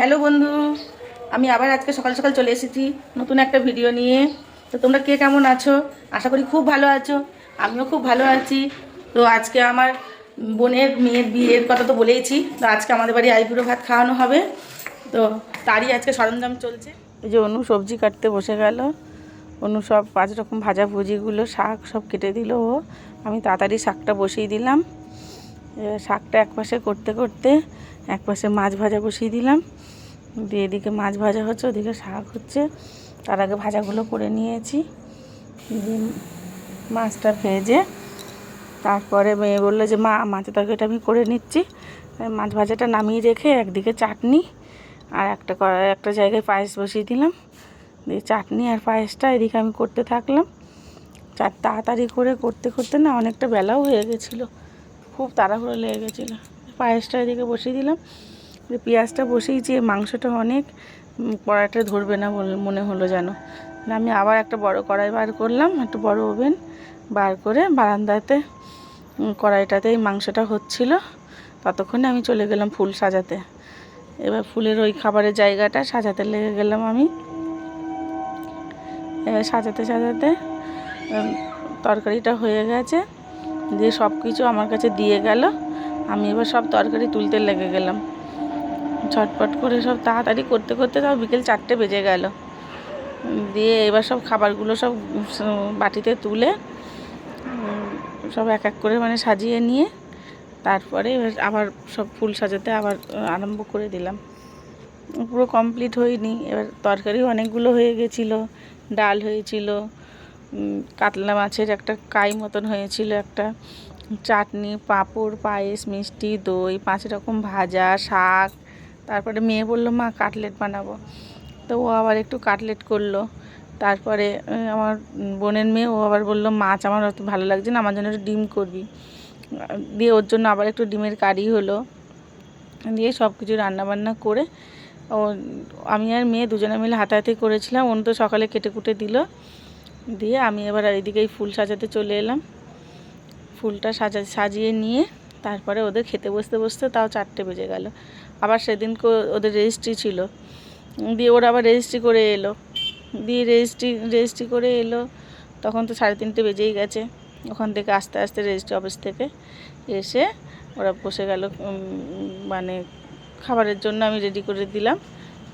Hello বন্ধু, আমি আবার আজকে সকাল সকাল চলে এসেছি নতুন একটা ভিডিও নিয়ে। তো তোমরা কে কেমন আছো? আশা করি খুব ভালো আছো, আমিও খুব ভালো আছি। তো আজকে আমার বোনের মেয়ের বিয়ের কথা তো বলেইছি, তো আজকে আমাদের বাড়ি আইবুড়ো ভাত খাওয়ানো হবে। তো তারই আজকে সরঞ্জাম চলছে। এই যে অনু সবজি কাটতে বসে গেল। অনু সব পাঁচ রকম ভাজা ভুজিগুলো, শাক সব কেটে দিল ও। আমি তাড়াতাড়ি শাকটা বসিয়ে দিলাম। শাকটা এক পাশে করতে করতে এক পাশে মাছ ভাজা বসিয়ে দিলাম। দিয়ে এদিকে মাছ ভাজা হচ্ছে, ওদিকে শাক হচ্ছে। তার আগে ভাজাগুলো করে নিয়েছি। দিয়ে মাছটা ভেজে তারপরে মেয়ে বলল যে, মা, মাছের তরকারিটা আমি করে নিচ্ছি। মাছ ভাজাটা নামিয়ে রেখে একদিকে চাটনি আর একটা একটা জায়গায় পায়েস বসিয়ে দিলাম। দিয়ে চাটনি আর পায়েসটা এদিকে আমি করতে থাকলাম। চার তাড়াতাড়ি করে করতে করতে না অনেকটা বেলাও হয়ে গেছিল। খুব তাড়াহুড়ো লেগে গেছিল। পায়েসটা এদিকে বসিয়ে দিলাম। পেঁয়াজটা বসিয়েছি মাংসটা অনেক কড়াইটা ধরবে না মনে হলো যেন। আমি আবার একটা বড় কড়াই বার করলাম, একটা বড় ওভেন বার করে বারান্দাতে কড়াইটাতে মাংসটা হচ্ছিল। ততক্ষণে আমি চলে গেলাম ফুল সাজাতে। এবার ফুলের ওই খাবারের জায়গাটা সাজাতে লেগে গেলাম আমি। এবার সাজাতে সাজাতে তরকারিটা হয়ে গেছে। দিয়ে সব কিছু আমার কাছে দিয়ে গেল। আমি এবার সব তরকারি তুলতে লেগে গেলাম। ছটপট করে সব তাড়াতাড়ি করতে করতে তাও বিকেল চারটে বেজে গেল। দিয়ে এবার সব খাবারগুলো সব বাটিতে তুলে সব এক এক করে মানে সাজিয়ে নিয়ে তারপরে এবার আবার সব ফুল সাজাতে আবার আরম্ভ করে দিলাম। পুরো কমপ্লিট হয়নি। এবার তরকারিও অনেকগুলো হয়ে গেছিল, ডাল হয়েছিল কাতলা মাছের একটা কাই মতন হয়েছিল, একটা চাটনি, পাঁপড়, পায়েস, মিষ্টি, দই, পাঁচ রকম ভাজা, শাক। তারপরে মেয়ে বলল, মা, কাটলেট বানাবো। তো ও আবার একটু কাটলেট করল। তারপরে আমার বোনের মেয়ে, ও আবার বলল, মাছ আমার অত ভালো লাগছে না, আমার জন্য একটু ডিম করবি। দিয়ে ওর জন্য আবার একটু ডিমের কারি হলো। দিয়ে সব কিছু রান্নাবান্না করে, ও, আমি আর মেয়ে দুজনে মিলে হাতাহাতি করেছিলাম। ওন তো সকালে কেটে কুটে দিল। দিয়ে আমি এবার এইদিকে এই ফুল সাজাতে চলে এলাম। ফুলটা সাজা, সাজিয়ে নিয়ে তারপরে ওদের খেতে বসতে বসতে তাও চারটে বেজে গেল। আবার সেদিনকে ওদের রেজিস্ট্রি ছিল। দিয়ে ওরা আবার রেজিস্ট্রি করে এলো। দিয়ে রেজিস্ট্রি রেজিস্ট্রি করে এলো। তখন তো সাড়ে তিনটে বেজেই গেছে। ওখান থেকে আস্তে আস্তে রেজিস্ট্রি অফিস থেকে এসে ওরা বসে গেল মানে খাবারের জন্য আমি রেডি করে দিলাম।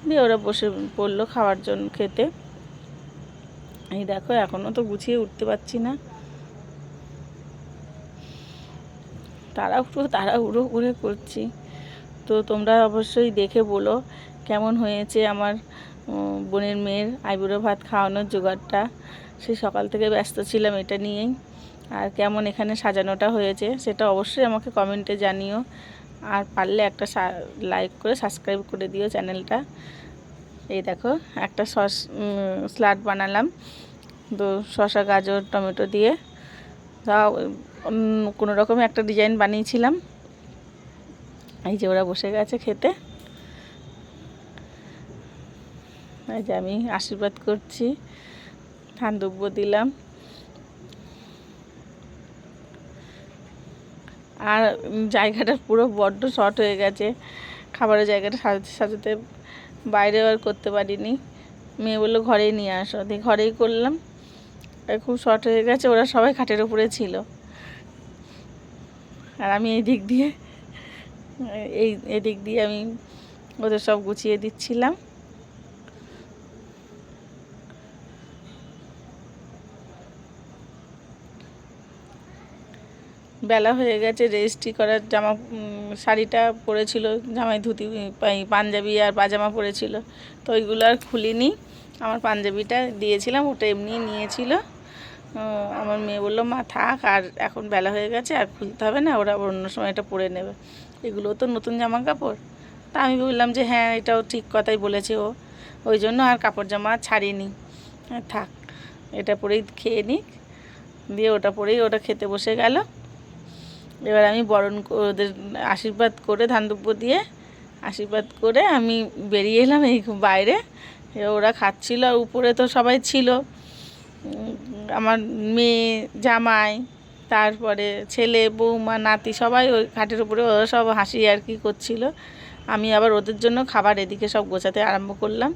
দিয়ে ওরা বসে পড়ল খাওয়ার জন্য খেতে। এই দেখো এখনও তো গুছিয়ে উঠতে পারছি না। তাড়াহুড়ো তাড়াহুড়ো করে করছি। তো তোমরা অবশ্যই দেখে বলো কেমন হয়েছে আমার বোনের মেয়ের আইবুড়ো ভাত খাওয়ানোর জোগাড়টা। সে সকাল থেকে ব্যস্ত ছিলাম এটা নিয়েই। আর কেমন এখানে সাজানোটা হয়েছে সেটা অবশ্যই আমাকে কমেন্টে জানিও। আর পারলে একটা লাইক করে সাবস্ক্রাইব করে দিও চ্যানেলটা। এই দেখো, একটা সস স্লাড বানালাম। তো শসা, গাজর, টমেটো দিয়ে। তাও কোনো রকমে একটা ডিজাইন বানিয়েছিলাম। এই যে ওরা বসে গেছে খেতে। এই যে আমি আশীর্বাদ করছি। ধান দুব্য দিলাম। আর জায়গাটা পুরো বড্ড শর্ট হয়ে গেছে। খাবারের জায়গাটা সাজাতে সাজাতে বাইরে আর করতে পারিনি। মেয়ে বলল, ঘরেই নিয়ে আসো। দিয়ে ঘরেই করলাম। খুব শর্ট হয়ে গেছে, ওরা সবাই খাটের উপরে ছিল। আর আমি এই দিক দিয়ে, এই, এদিক দিয়ে আমি ওদের সব গুছিয়ে দিচ্ছিলাম। বেলা হয়ে গেছে রেজিস্ট্রি করার জামা শাড়িটা পরেছিল, জামাই ধুতি পাঞ্জাবি আর পাজামা পরেছিল। তো ওইগুলো আর খুলিনি, আমার পাঞ্জাবিটা দিয়েছিলাম, ওটা এমনি নিয়েছিল। আমার মেয়ে বলল, মা, থাক, আর এখন বেলা হয়ে গেছে, আর খুলতে হবে না, ওরা অন্য সময় এটা পরে নেবে। এগুলো তো নতুন জামা কাপড় তা আমি বললাম যে হ্যাঁ এটাও ঠিক কথাই বলেছে ও, ওই জন্য আর কাপড় জামা ছাড়িনি। থাক, এটা পরেই খেয়ে নিক। দিয়ে ওটা পরেই ওটা খেতে বসে গেল। এবার আমি বরণ ওদের আশীর্বাদ করে ধান দিয়ে আশীর্বাদ করে আমি বেরিয়ে এলাম এই বাইরে। ওরা খাচ্ছিল, আর উপরে তো সবাই ছিল। আমার মেয়ে, জামাই, তারপরে ছেলে, বৌমা, নাতি সবাই ওই খাটের উপরে ওরা সব হাসি আর কি করছিল। আমি আবার ওদের জন্য খাবার এদিকে সব গোছাতে আরম্ভ করলাম।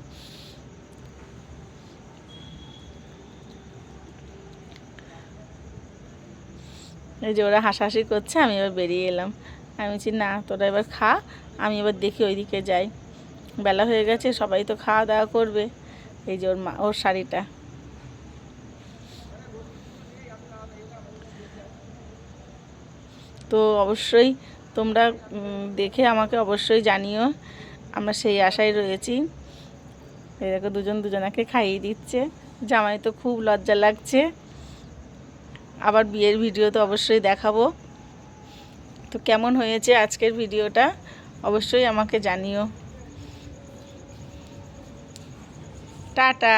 এই যে ওরা হাসাহাসি করছে, আমি এবার বেরিয়ে এলাম। আমি বলছি, না, তোরা এবার খা, আমি এবার দেখি ওইদিকে যাই। বেলা হয়ে গেছে, সবাই তো খাওয়া দাওয়া করবে। এই যে ওর মা, ওর শাড়িটা। তো অবশ্যই তোমরা দেখে আমাকে অবশ্যই জানিও, আমরা সেই আশায় রয়েছি। এরকম দুজন দুজনাকে খাইয়ে দিচ্ছে। জামাই তো খুব লজ্জা লাগছে। আবার বিয়ের ভিডিও তো অবশ্যই দেখাবো। তো কেমন হয়েছে আজকের ভিডিওটা অবশ্যই আমাকে জানিও। টাটা।